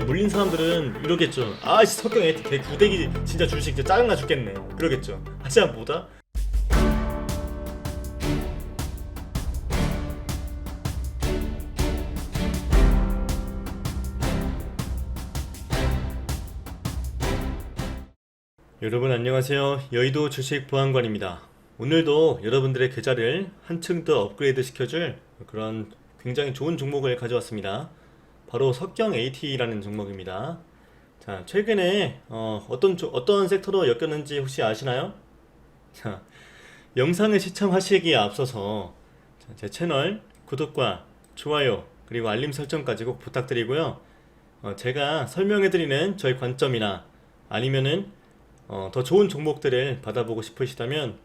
물린 사람들은 이러겠죠. 아, 씨, 석경 에이티 개 구대기 진짜 주식 진짜 짜증나 죽겠네. 그러겠죠. 하지만 뭐다? 여러분 안녕하세요. 여의도 주식 보안관입니다. 오늘도 여러분들의 계좌를 한층 더 업그레이드 시켜줄 그런 굉장히 좋은 종목을 가져왔습니다. 바로 석경 AT라는 종목입니다. 자, 최근에 어, 떤 어떤 섹터로 엮였는지 혹시 아시나요? 자, 영상을 시청하시기에 앞서서 자, 제 채널 구독과 좋아요 그리고 알림 설정까지 꼭 부탁드리고요. 어, 제가 설명해드리는 저희 관점이나 아니면은 어, 더 좋은 종목들을 받아보고 싶으시다면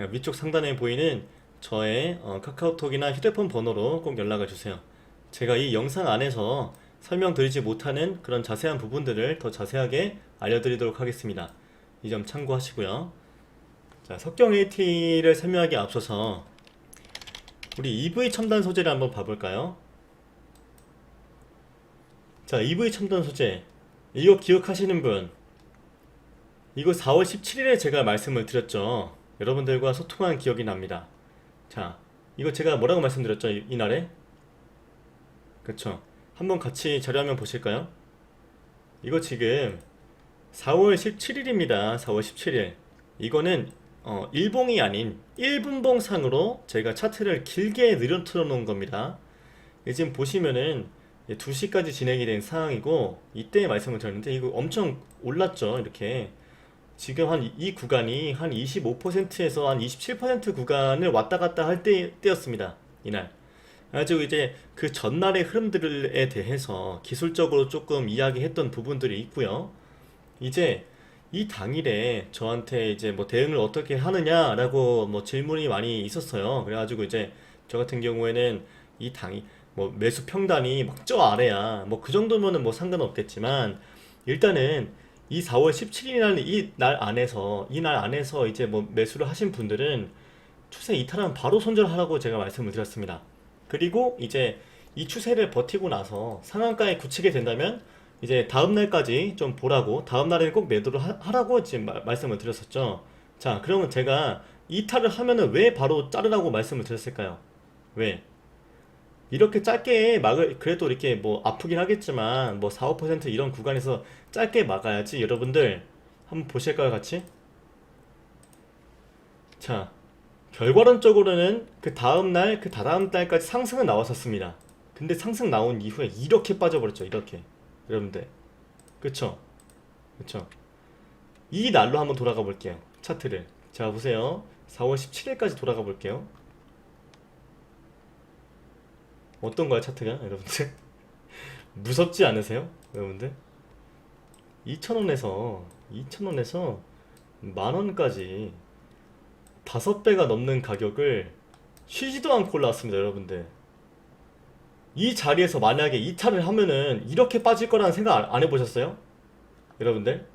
어, 위쪽 상단에 보이는 저의 어, 카카오톡이나 휴대폰 번호로 꼭 연락을 주세요. 제가 이 영상 안에서 설명드리지 못하는 그런 자세한 부분들을 더 자세하게 알려드리도록 하겠습니다. 이 점 참고하시고요. 자, 석경 AT를 설명하기 앞서서 우리 EV 첨단 소재를 한번 봐볼까요? 자, EV 첨단 소재 이거 기억하시는 분 이거 4월 17일에 제가 말씀을 드렸죠. 여러분들과 소통한 기억이 납니다. 자, 이거 제가 뭐라고 말씀드렸죠? 이, 이날에? 그쵸. 한번 같이 자료화면 보실까요? 이거 지금 4월 17일입니다. 4월 17일. 이거는 어, 일봉이 아닌 1분봉 상으로 제가 차트를 길게 늘어뜨려 놓은 겁니다. 예, 지금 보시면은 2시까지 진행이 된 상황이고 이때 말씀을 드렸는데 이거 엄청 올랐죠. 이렇게 지금 한 이 구간이 한 25%에서 한 27% 구간을 왔다 갔다 할 때, 때였습니다. 이날. 아주 이제 그 전날의 흐름들에 대해서 기술적으로 조금 이야기했던 부분들이 있고요. 이제 이 당일에 저한테 이제 뭐 대응을 어떻게 하느냐라고 뭐 질문이 많이 있었어요. 그래가지고 이제 저 같은 경우에는 이 당이 뭐 매수 평단이 막 저 아래야 뭐 그 정도면은 뭐 상관없겠지만 일단은 이 4월 17일이라는 이 날 안에서 이 날 안에서 이제 뭐 매수를 하신 분들은 추세 이탈하면 바로 손절하라고 제가 말씀을 드렸습니다. 그리고 이제 이 추세를 버티고 나서 상한가에 굳히게 된다면 이제 다음 날까지 좀 보라고 다음 날에는 꼭 매도를 하, 라고 지금 마- 말씀을 드렸었죠. 자, 그러면 제가 이탈을 하면은 왜 바로 자르라고 말씀을 드렸을까요? 왜? 이렇게 짧게 막을 그래도 이렇게 뭐 아프긴 하겠지만 뭐 4, 5% 이런 구간에서 짧게 막아야지 여러분들 한번 보실까요 같이? 자 결과론적으로는 그 다음 날 그 다다음 달까지 상승은 나왔었습니다. 근데 상승 나온 이후에 이렇게 빠져버렸죠 이렇게. 여러분들. 그쵸? 그쵸? 이 날로 한번 돌아가 볼게요 차트를. 자 보세요. 4월 17일까지 돌아가 볼게요. 어떤 거야 차트가 여러분들? 무섭지 않으세요? 여러분들? 2,000원에서 2,000원에서 만원까지 다섯 배가 넘는 가격을 쉬지도 않고 올라왔습니다 여러분들. 이 자리에서 만약에 이탈을 하면은 이렇게 빠질 거라는 생각 안- 안 해보셨어요? 여러분들?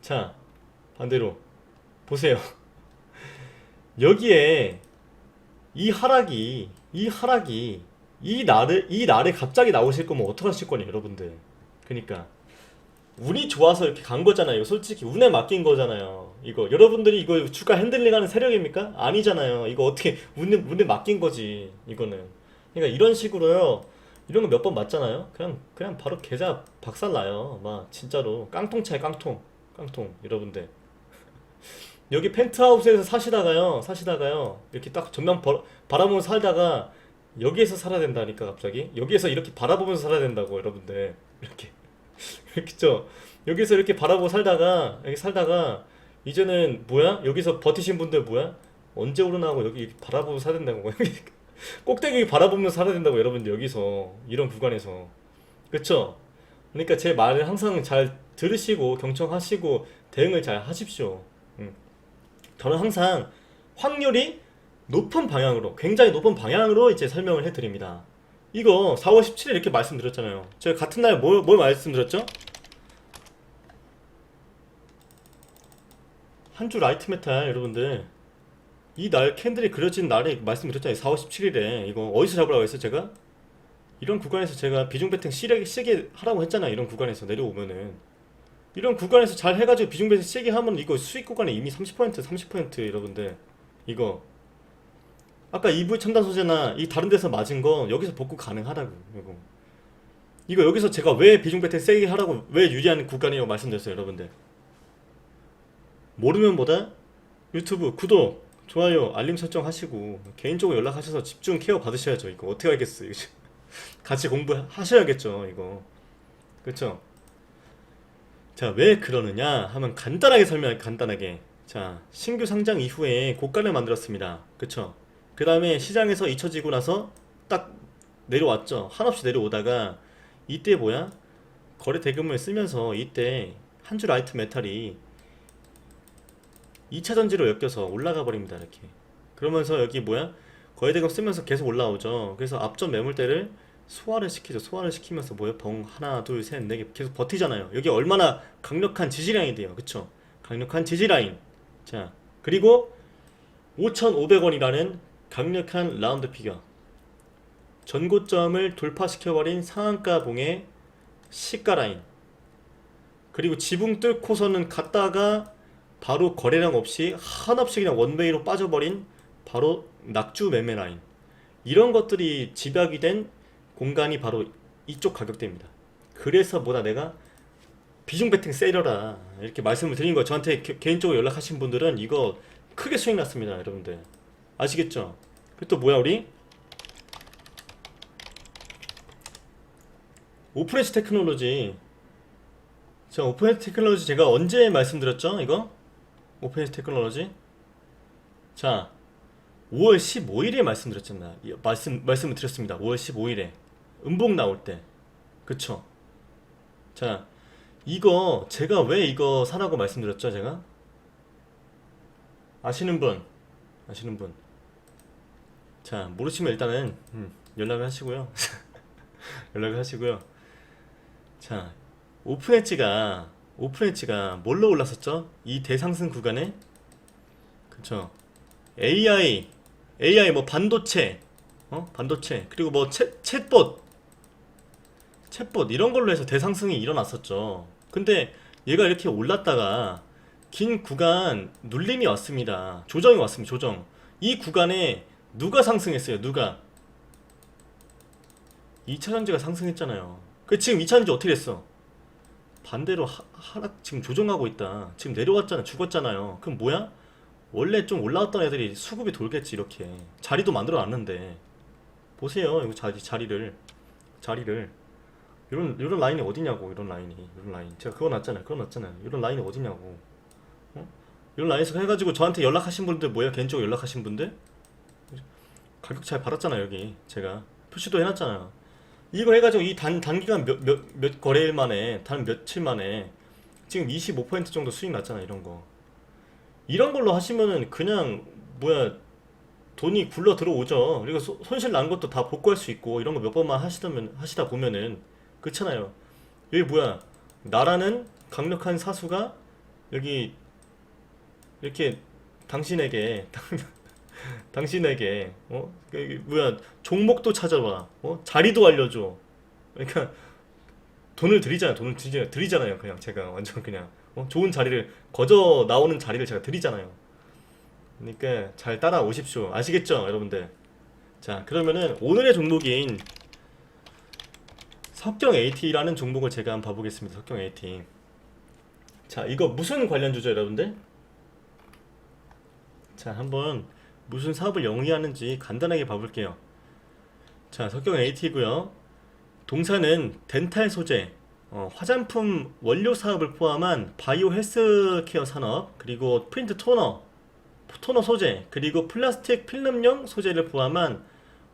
자 반대로 보세요. 여기에 이 하락이 이 하락이 이 날에 이 날에 갑자기 나오실 거면 어떡하실 거냐 여러분들. 그러니까 운이 좋아서 이렇게 간 거잖아요. 솔직히 운에 맡긴 거잖아요 이거 여러분들이 이거 주가 핸들링하는 세력입니까? 아니잖아요. 이거 어떻게 운에 운에 맡긴 거지 이거는. 그러니까 이런 식으로요. 이런 거 몇 번 맞잖아요. 그냥 그냥 바로 계좌 박살 나요. 막 진짜로. 깡통차에 깡통. 깡통 여러분들. 여기 펜트하우스에서 사시다가요, 사시다가요, 이렇게 딱 전면 벌- 바라보면서 살다가 여기에서 살아야 된다니까 갑자기. 여기에서 이렇게 바라보면서 살아야 된다고 여러분들. 이렇게. 이렇게 죠. 여기서 이렇게 바라보고 살다가 여기 살다가 이제는 뭐야? 여기서 버티신 분들 뭐야? 언제 오르나고 여기 바라보고 살아야 된다고 꼭대기 바라보면서 살아야 된다고 여러분들 여기서 이런 구간에서 그쵸? 그러니까 제 말을 항상 잘 들으시고 경청하시고 대응을 잘 하십시오. 음. 저는 항상 확률이 높은 방향으로, 굉장히 높은 방향으로 이제 설명을 해드립니다. 이거 4월 17일 이렇게 말씀드렸잖아요. 제가 같은 날 뭘, 뭘 말씀드렸죠? 한 주 라이트 메탈 여러분들. 이 날 캔들이 그려진 날에 말씀드렸잖아요. 4월 17일에. 이거 어디서 잡으라고 했어요 제가? 이런 구간에서 제가 비중 배팅 세게, 세게 하라고 했잖아 이런 구간에서 내려오면은. 이런 구간에서 잘 해가지고 비중 배팅 세게 하면 이거 수익 구간에 이미 30% 30% 여러분들. 이거. 아까 이부 첨단 소재나 이 다른 데서 맞은 거 여기서 복구 가능하다고 이거. 이거 여기서 제가 왜 비중 배팅 세게 하라고 왜 유리한 구간이라고 말씀드렸어요 여러분들 모르면 뭐다? 유튜브 구독 좋아요 알림 설정 하시고 개인적으로 연락하셔서 집중 케어 받으셔야죠. 이거 어떻게 알겠어요? 같이 공부하셔야겠죠 이거. 그쵸? 자왜 그러느냐 하면 간단하게 설명 간단하게. 자 신규 상장 이후에 고가를 만들었습니다. 그쵸? 그 다음에 시장에서 잊혀지고 나서 딱 내려왔죠. 한없이 내려오다가 이때 뭐야? 거래 대금을 쓰면서 이때 한 줄 아이템 메탈이 2차 전지로 엮여서 올라가 버립니다 이렇게. 그러면서 여기 뭐야? 거래대금 쓰면서 계속 올라오죠. 그래서 앞전 매물대를 소화를 시키죠. 소화를 시키면서 뭐야? 벙 하나 둘셋네개 계속 버티잖아요. 여기 얼마나 강력한 지지라인이 돼요. 그쵸? 강력한 지지라인. 자 그리고 5,500원이라는 강력한 라운드 피겨. 전고점을 돌파시켜버린 상한가 봉의 시가 라인. 그리고 지붕 뚫고서는 갔다가 바로 거래량 없이 한없이 그냥 원웨이로 빠져버린 바로 낙주 매매 라인. 이런 것들이 집약이 된 공간이 바로 이쪽 가격대입니다. 그래서 뭐다 내가 비중 배팅 세려라 이렇게 말씀을 드린 거 저한테 개, 개인적으로 연락하신 분들은 이거 크게 수익 났습니다 여러분들. 아시겠죠? 그또 뭐야 우리? 오프레시 테크놀로지. 자 오프레시 테크놀로지 제가 언제 말씀드렸죠 이거? 오펜 테크놀로지? 자 5월 15일에 말씀드렸잖아. 이- 말씀 말씀을 드렸습니다. 5월 15일에. 음봉 나올 때. 그쵸? 자 이거 제가 왜 이거 사라고 말씀드렸죠 제가? 아시는 분. 아시는 분자 모르시면 일단은 음, 연락을 하시고요. 연락을 하시고요. 자 오프엣지가 오프엣지가 뭘로 올랐었죠? 이 대상승 구간에? 그쵸. AI AI 뭐 반도체 어? 반도체. 그리고 뭐 챗, 챗봇. 챗봇. 이런 걸로 해서 대상승이 일어났었죠. 근데 얘가 이렇게 올랐다가 긴 구간 눌림이 왔습니다. 조정이 왔습니다. 조정. 이 구간에 누가 상승했어요? 누가? 2차전지가 상승했잖아요. 그 지금 2차전지 어떻게 됐어 반대로 하, 하락 지금 조정하고 있다. 지금 내려왔잖아. 죽었잖아요. 그럼 뭐야? 원래 좀 올라왔던 애들이 수급이 돌겠지 이렇게. 자리도 만들어 놨는데. 보세요. 이거 자리 자리를 자리를 이런 이런 라인이 어디냐고 이런 라인이 이런 라인. 제가 그거 놨잖아요. 그거 놨잖아요. 이런 라인이 어디냐고. 어? 이런 라인에서 해 가지고 저한테 연락하신 분들 뭐야? 개인적으로 연락하신 분들? 가격 잘 받았잖아요 여기 제가 표시도 해 놨잖아요. 이거 해가지고 이 단, 단기간 몇, 몇, 몇 거래일 만에, 단 며칠 만에 지금 25% 정도 수익 났잖아, 이런 거. 이런 걸로 하시면은 그냥, 뭐야, 돈이 굴러 들어오죠. 그리고 소- 손실 난 것도 다 복구할 수 있고, 이런 거 몇 번만 하시다면, 하시다 보면은, 그렇잖아요. 여기 뭐야, 나라는 강력한 사수가 여기, 이렇게 당신에게, 당신에게 어? 그, 뭐야 종목도 찾아봐 어? 자리도 알려줘. 그러니까 돈을 드리잖아요 돈을 드리, 드리잖아요 그냥 제가 완전 그냥. 어? 좋은 자리를 거저 나오는 자리를 제가 드리잖아요. 그러니까 잘 따라오십시오. 아시겠죠 여러분들? 자 그러면은 오늘의 종목인 석경 AT라는 종목을 제가 한번 봐보겠습니다. 석경 AT 자 이거 무슨 관련 주죠 여러분들? 자 한번 무슨 사업을 영위하는지 간단하게 봐볼게요. 자, 석경 AT고요. 동사는 덴탈 소재, 어, 화장품 원료 사업을 포함한 바이오 헬스케어 산업, 그리고 프린트 토너, 토너 소재, 그리고 플라스틱 필름용 소재를 포함한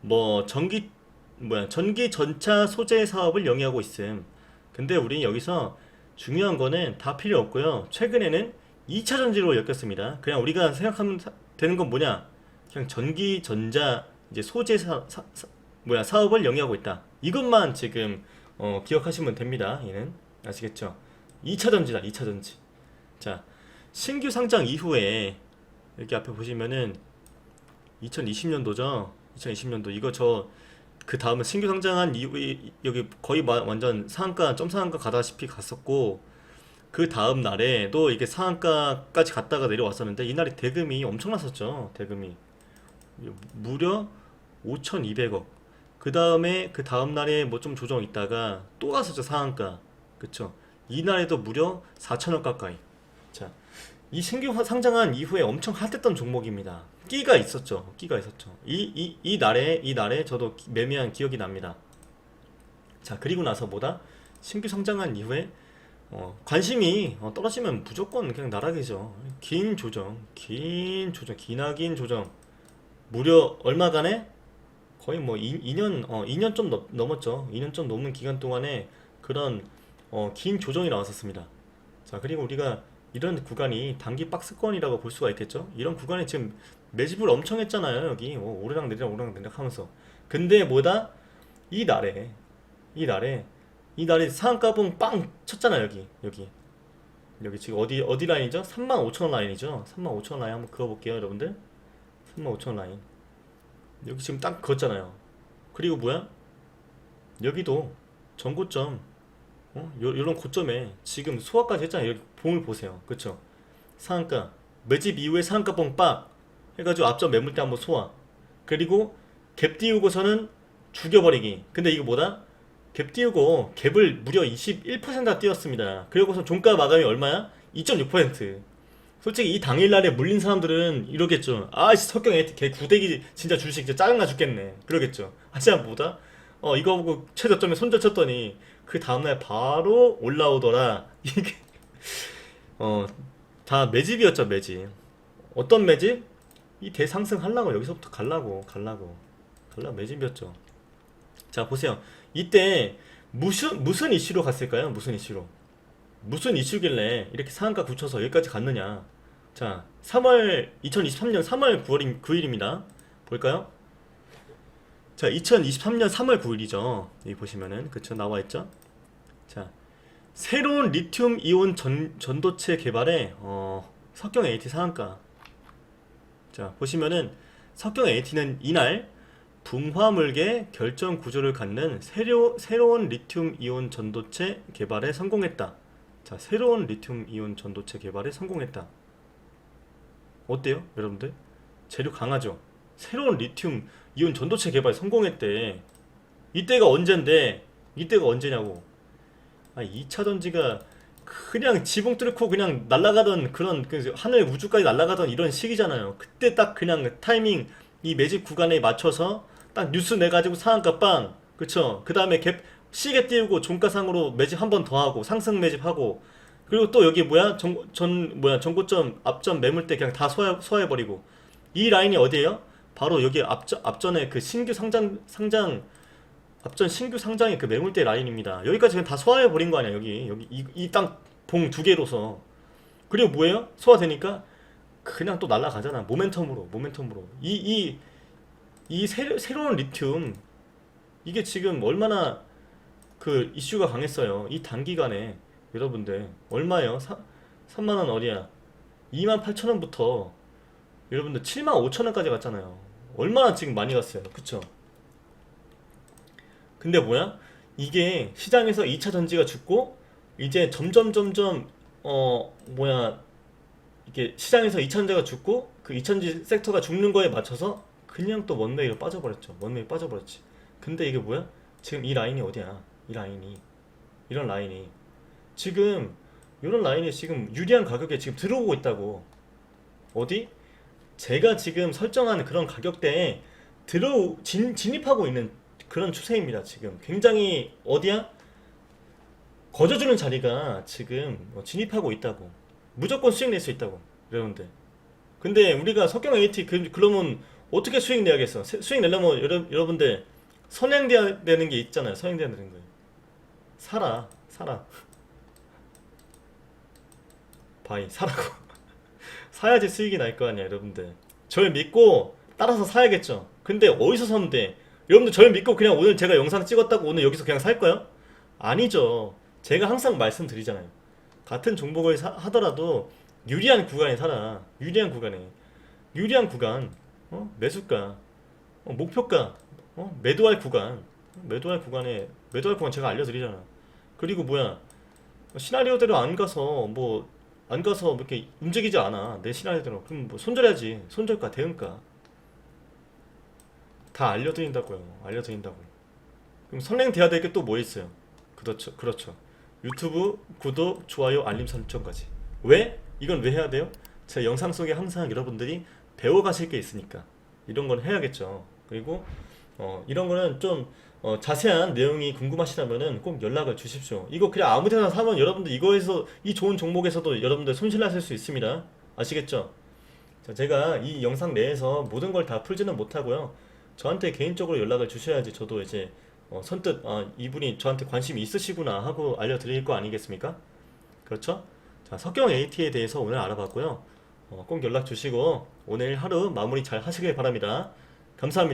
뭐 전기 뭐야 전기 전차 소재 사업을 영위하고 있음. 근데 우리 여기서 중요한 거는 다 필요 없고요. 최근에는 2차 전지로 엮였습니다. 그냥 우리가 생각하면 사- 되는 건 뭐냐? 그냥 전기 전자 이제 소재 사, 사- 사- 뭐야 사업을 영위하고 있다. 이것만 지금 어, 기억하시면 됩니다. 얘는 아시겠죠? 2차 전지다. 2차 전지. 자 신규 상장 이후에 여기 앞에 보시면은 2020년도죠. 2020년도 이거 저 그 다음에 신규 상장한 이후에 여기 거의 마- 완전 상한가 점 상한가 가다시피 갔었고 그 다음 날에도 이게 상한가까지 갔다가 내려왔었는데 이날이 대금이 엄청났었죠 대금이 무려 5,200억 그 다음에 그 다음 날에 뭐 좀 조정 있다가 또 갔었죠 상한가 그쵸 이날에도 무려 4천억 가까이 자 이 신규 화- 상장한 이후에 엄청 핫했던 종목입니다. 끼가 있었죠. 끼가 있었죠. 이, 이, 이 날에, 이 날에 저도 기- 매매한 기억이 납니다. 자, 그리고 나서 뭐다? 신규 상장한 이후에, 어, 관심이 어, 떨어지면 무조건 그냥 나락이죠. 긴 조정, 긴 조정, 기나긴 조정. 무려 얼마간에? 거의 뭐 2, 년 어, 2년 좀 넘, 넘었죠. 2년 좀 넘는 기간 동안에 그런, 어, 긴 조정이 나왔었습니다. 자, 그리고 우리가 이런 구간이 단기 박스권이라고 볼 수가 있겠죠? 이런 구간에 지금 매집을 엄청 했잖아요, 여기. 어, 오르락 내리락 오르락 내리락 하면서. 근데 뭐다? 이 날에, 이 날에, 이 날에 상한가봉 빵 쳤잖아요, 여기. 여기. 여기 지금 어디, 어디 라인이죠? 35,000원 라인이죠? 35,000원 라인 한번 그어볼게요, 여러분들. 35,000원 라인. 여기 지금 딱 그었잖아요. 그리고 뭐야? 여기도 전고점 어? 요, 요런 고점에 지금 소화까지 했잖아요. 여기 봉을 보세요. 그쵸? 상한가. 매집 이후에 상한가 봉빡 해가지고 앞전 매물대 한번 소화. 그리고 갭 띄우고서는 죽여버리기. 근데 이거 뭐다? 갭 띄우고 갭을 무려 21%나 띄웠습니다. 그리고서 종가 마감이 얼마야? 2.6%. 솔직히 이 당일날에 물린 사람들은 이러겠죠. 아씨 석경 에이티 걔 구대기 진짜 주식 진짜 짜증나 죽겠네. 그러겠죠. 하지만 뭐다? 어 이거 보고 최저점에 손절 쳤더니 그 다음날 바로 올라오더라. 이게 어 다 매집이었죠 매집. 어떤 매집? 이 대상승 하려고 여기서부터 갈라고 갈라고 갈라 매집이었죠. 자 보세요. 이때 무슨 무슨 이슈로 갔을까요? 무슨 이슈로? 무슨 이슈길래 이렇게 상한가 굳혀서 여기까지 갔느냐? 자 3월 2023년 3월 9월 9일입니다. 볼까요? 자, 2023년 3월 9일이죠. 여기 보시면은 그쵸 나와 있죠. 자, 새로운 리튬 이온 전, 전도체 개발에 어, 석경 AT 상한가. 자, 보시면은 석경 AT는 이날 붕화물계 결정 구조를 갖는 새로, 새로운 리튬 이온 전도체 개발에 성공했다. 자, 새로운 리튬 이온 전도체 개발에 성공했다. 어때요, 여러분들? 재료 강하죠? 새로운 리튬 이온 전도체 개발 성공했대. 이때가 언젠데, 이때가 언제냐고. 아, 2차 전지가 그냥 지붕 뚫고 그냥 날아가던 그런 그 하늘 우주까지 날아가던 이런 시기잖아요. 그때 딱 그냥 타이밍 이 매집 구간에 맞춰서 딱 뉴스 내 가지고 상한가 빵. 그쵸? 그 다음에 갭 시계 띄우고 종가상으로 매집 한 번 더 하고 상승 매집하고 그리고 또 여기 뭐야? 전, 전 뭐야? 전고점 앞전 매물대 그냥 다 소화, 소화해 버리고 이 라인이 어디예요? 바로 여기 앞전, 앞전에 그 신규 상장 상장 앞전 신규 상장의 그 매물대 라인입니다. 여기까지 그냥 다 소화해 버린 거 아니야 여기 여기 이 땅 봉 두 개로서 그리고 뭐예요? 소화되니까 그냥 또 날아가잖아 모멘텀으로 모멘텀으로 이 이 이 새로운 리튬 이게 지금 얼마나 그 이슈가 강했어요. 이 단기간에 여러분들 얼마예요? 3만 원 어디야? 2만 8천 원부터 여러분들 7만 5천 원까지 갔잖아요. 얼마나 지금 많이 갔어요. 그쵸? 근데 뭐야? 이게 시장에서 2차 전지가 죽고 이제 점점 점점 어 뭐야 이게 시장에서 2차 전지가 죽고 그 2차 전지 섹터가 죽는 거에 맞춰서 그냥 또 원웨이로 빠져버렸죠. 원웨이 빠져버렸지. 근데 이게 뭐야? 지금 이 라인이 어디야? 이 라인이 이런 라인이 지금 이런 라인이 지금 유리한 가격에 지금 들어오고 있다고. 어디? 제가 지금 설정한 그런 가격대에 들어 진, 진입하고 있는 그런 추세입니다. 지금 굉장히 어디야? 거저주는 자리가 지금 뭐 진입하고 있다고. 무조건 수익 낼 수 있다고. 여러분들. 근데 우리가 석경 AT 그, 그러면 어떻게 수익 내야겠어? 세- 수익 내려면 여러, 여러분들 선행돼야 되는 게 있잖아요. 선행돼야 되는 거예요. 사라, 사라. 바이, 사라고. 사야지 수익이 날 거 아니야, 여러분들. 저를 믿고 따라서 사야겠죠. 근데 어디서 사면 돼? 여러분들 저를 믿고 그냥 오늘 제가 영상 찍었다고 오늘 여기서 그냥 살까요? 아니죠. 제가 항상 말씀드리잖아요. 같은 종목을 사- 하더라도 유리한 구간에 살아. 유리한 구간에. 유리한 구간, 어? 매수가, 어, 목표가 어? 매도할 구간 매도할 구간에 매도할 구간 제가 알려드리잖아 그리고 뭐야 시나리오대로 안 가서 뭐 안 가서 뭐 이렇게 움직이지 않아 내 시나리오대로. 그럼 뭐 손절해야지. 손절가 대응가. 다 알려드린다고요. 알려드린다고 그럼 선행돼야 될 게 또 뭐 있어요? 그렇죠 그렇죠. 유튜브 구독 좋아요 알림 설정까지. 왜? 이건 왜 해야 돼요? 제 영상 속에 항상 여러분들이 배워가실 게 있으니까. 이런 건 해야겠죠. 그리고 어, 이런 거는 좀 어, 자세한 내용이 궁금하시다면은 꼭 연락을 주십시오. 이거 그냥 아무 데나 사면 여러분들 이거에서 이 좋은 종목에서도 여러분들 손실하실 수 있습니다. 아시겠죠? 자, 제가 이 영상 내에서 모든 걸 다 풀지는 못하고요. 저한테 개인적으로 연락을 주셔야지 저도 이제 어, 선뜻 아, 이분이 저한테 관심이 있으시구나 하고 알려드릴 거 아니겠습니까? 그렇죠? 자, 석경 AT에 대해서 오늘 알아봤고요. 어, 꼭 연락 주시고 오늘 하루 마무리 잘 하시길 바랍니다. 감사합니다.